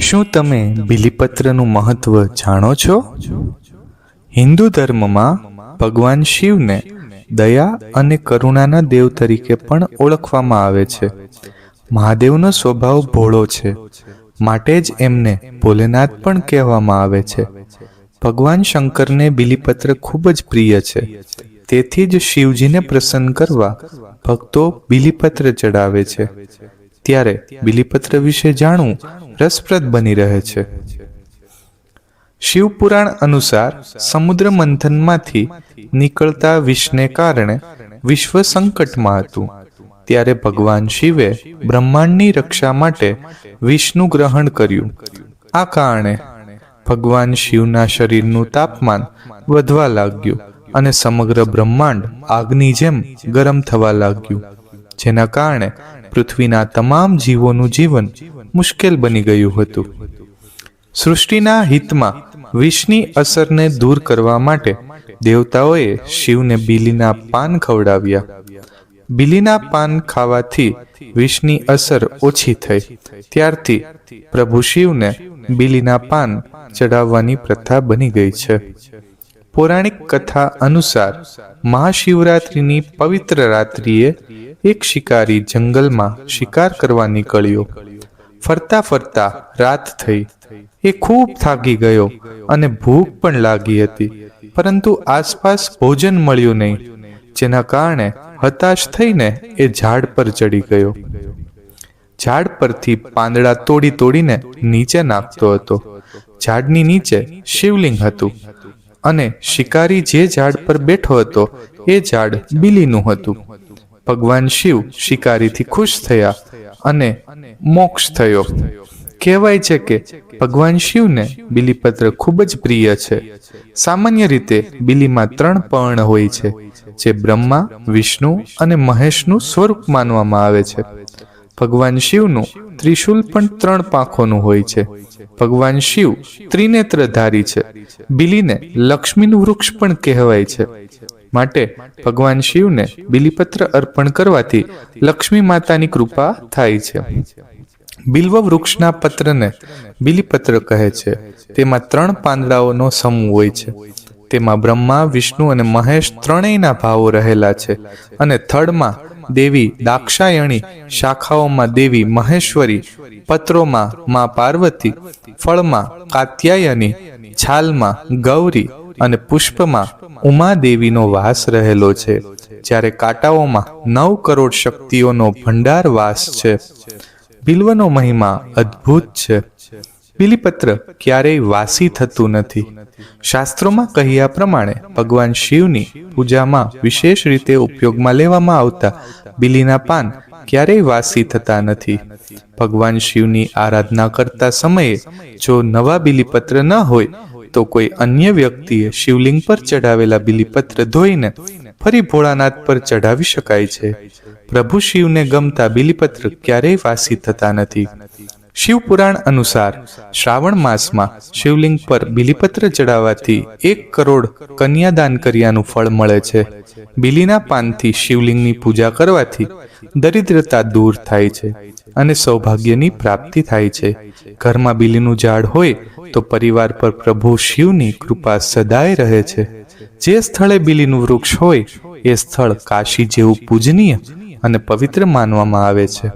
શું તમે બિલીપત્રનું મહત્વ જાણો છો? હિન્દુ ધર્મમાં ભગવાન શિવને દયા અને કરુણાના દેવ તરીકે પણ ઓળખવામાં આવે છે. મહાદેવનો સ્વભાવ ભોળો છે, માટે જ એમને ભોલેનાથ પણ કહેવામાં આવે છે. ભગવાન શંકરને બિલીપત્ર ખૂબ જ પ્રિય છે. તેથી જ શિવજીને પ્રસન્ન કરવા ભક્તો બિલીપત્ર ચડાવે છે. ત્યારે બિલીપત્ર વિશે જાણવું રસપ્રદ બની રહે છે. શિવપુરાણ અનુસાર સમુદ્ર મંથનમાંથી નીકળતા વિષને કારણે વિશ્વ સંકટમાં હતું. ત્યારે ભગવાન શિવે બ્રહ્માંડની રક્ષા માટે વિષનું ગ્રહણ કર્યું. આ કારણે ભગવાન શિવના શરીરનું તાપમાન વધવા લાગ્યું અને સમગ્ર બ્રહ્માંડ આગની જેમ ગરમ થવા લાગ્યું, જેના કારણે પૃથ્વીના તમામ જીવોનું જીવન મુશ્કેલ બની ગયું હતું. સૃષ્ટિના હિતમાં વિષની અસરને દૂર કરવા માટે દેવતાઓએ શિવને બીલીના પાન ખવડાવ્યા. બીલીના પાન ખાવાથી વિષની અસર ઓછી થઈ. ત્યારથી પ્રભુ શિવને બીલીના પાન ચડાવવાની પ્રથા બની ગઈ છે. પૌરાણિક કથા અનુસાર મહાશિવરાત્રિની પવિત્ર રાત્રિએ એક શિકારી જંગલમાં શિકાર કરવા નીકળ્યો ફરતા ફરતા રાત થઈ. એ ખૂબ થાકી ગયો અને ભૂખ પણ લાગી હતી. પરંતુ આસપાસ ભોજન મળ્યું નહીં, જેના કારણે હતાશ થઈને એ ઝાડ પર ચડી ગયો. ઝાડ પરથી પાંદડા તોડી તોડીને નીચે નાખતો હતો. ઝાડની નીચે શિવલિંગ હતું અને શિકારી જે ઝાડ પર બેઠો હતો, એ ઝાડ બિલીનું હતું. ભગવાન શિવ શિકારીથી ખુશ થયા અને મોક્ષ થયો. કહેવાય છે કે ભગવાન શિવને બિલીપત્ર ખૂબ જ પ્રિય છે. સામાન્ય રીતે બિલીમાં ત્રણ પર્ણ હોય છે, જે બ્રહ્મા, વિષ્ણુ અને મહેશનું સ્વરૂપ માનવામાં આવે છે. ભગવાન શિવનું ત્રિશુલ પણ ત્રણ પાંખોનું હોય છે. ભગવાન શિવ ત્રિનેત્રધારી છે. બિલીને લક્ષ્મીનું વૃક્ષ પણ કહેવાય છે. માટે ભગવાન શિવને બિલીપત્ર અર્પણ કરવાથી લક્ષ્મી માતાની કૃપા થાય છે. બિલ્વ વૃક્ષના પત્રને બિલીપત્ર કહે છે. તેમાં ત્રણ પાંદડાઓનો સમૂહ હોય છે. તેમાં બ્રહ્મા, વિષ્ણુ અને મહેશ ત્રણેયના ભાવો રહેલા છે અને થડમાં દેવી દાક્ષાયણી શાખાઓમાં દેવી મહેશ્વરી, પત્રોમાં મા પાર્વતી, ફળમાં કાત્યાયની, છાલમાં ગૌરી અને પુષ્પમાં ઉમાદેવીનો વાસ રહેલો છે. જ્યારે કાંટાઓમાં નવ કરોડ શક્તિઓનો ભંડાર વાસ છે. બિલ્વનો મહિમા અદ્ભુત છે. બિલીપત્ર ક્યારેય વાસી થતું નથી. શાસ્ત્રોમાં કહ્યા પ્રમાણે ભગવાન શિવની પૂજામાં વિશેષ રીતે ઉપયોગમાં લેવામાં આવતા બિલીના પાન ક્યારેય વાસી થતા નથી. ભગવાન શિવની આરાધના કરતા સમયે જો નવા બિલીપત્ર ન હોય, તો કોઈ અન્ય વ્યક્તિએ શિવલિંગ પર ચઢાવેલા બિલીપત્ર ધોઈને ફરી ભોળાનાથ પર ચઢાવી શકાય છે. પ્રભુ શિવને ગમતા બિલીપત્ર ક્યારેય વાસી થતા નથી. શિવ પુરાણ અનુસાર શ્રાવણ માસમાં શિવલિંગ પર બિલીપત્ર ચડાવવાથી એક કરોડ કન્યાદાન કર્યાનું ફળ મળે છે. બિલીના પાનથી શિવલિંગની પૂજા કરવાથી દરિદ્રતા દૂર થાય છે અને સૌભાગ્યની પ્રાપ્તિ થાય છે. ઘરમાં બિલીનું ઝાડ હોય તો પરિવાર પર પ્રભુ શિવની કૃપા સદાય રહે છે. જે સ્થળે બિલીનું વૃક્ષ હોય એ સ્થળ કાશી જેવું પૂજનીય અને પવિત્ર માનવામાં આવે છે.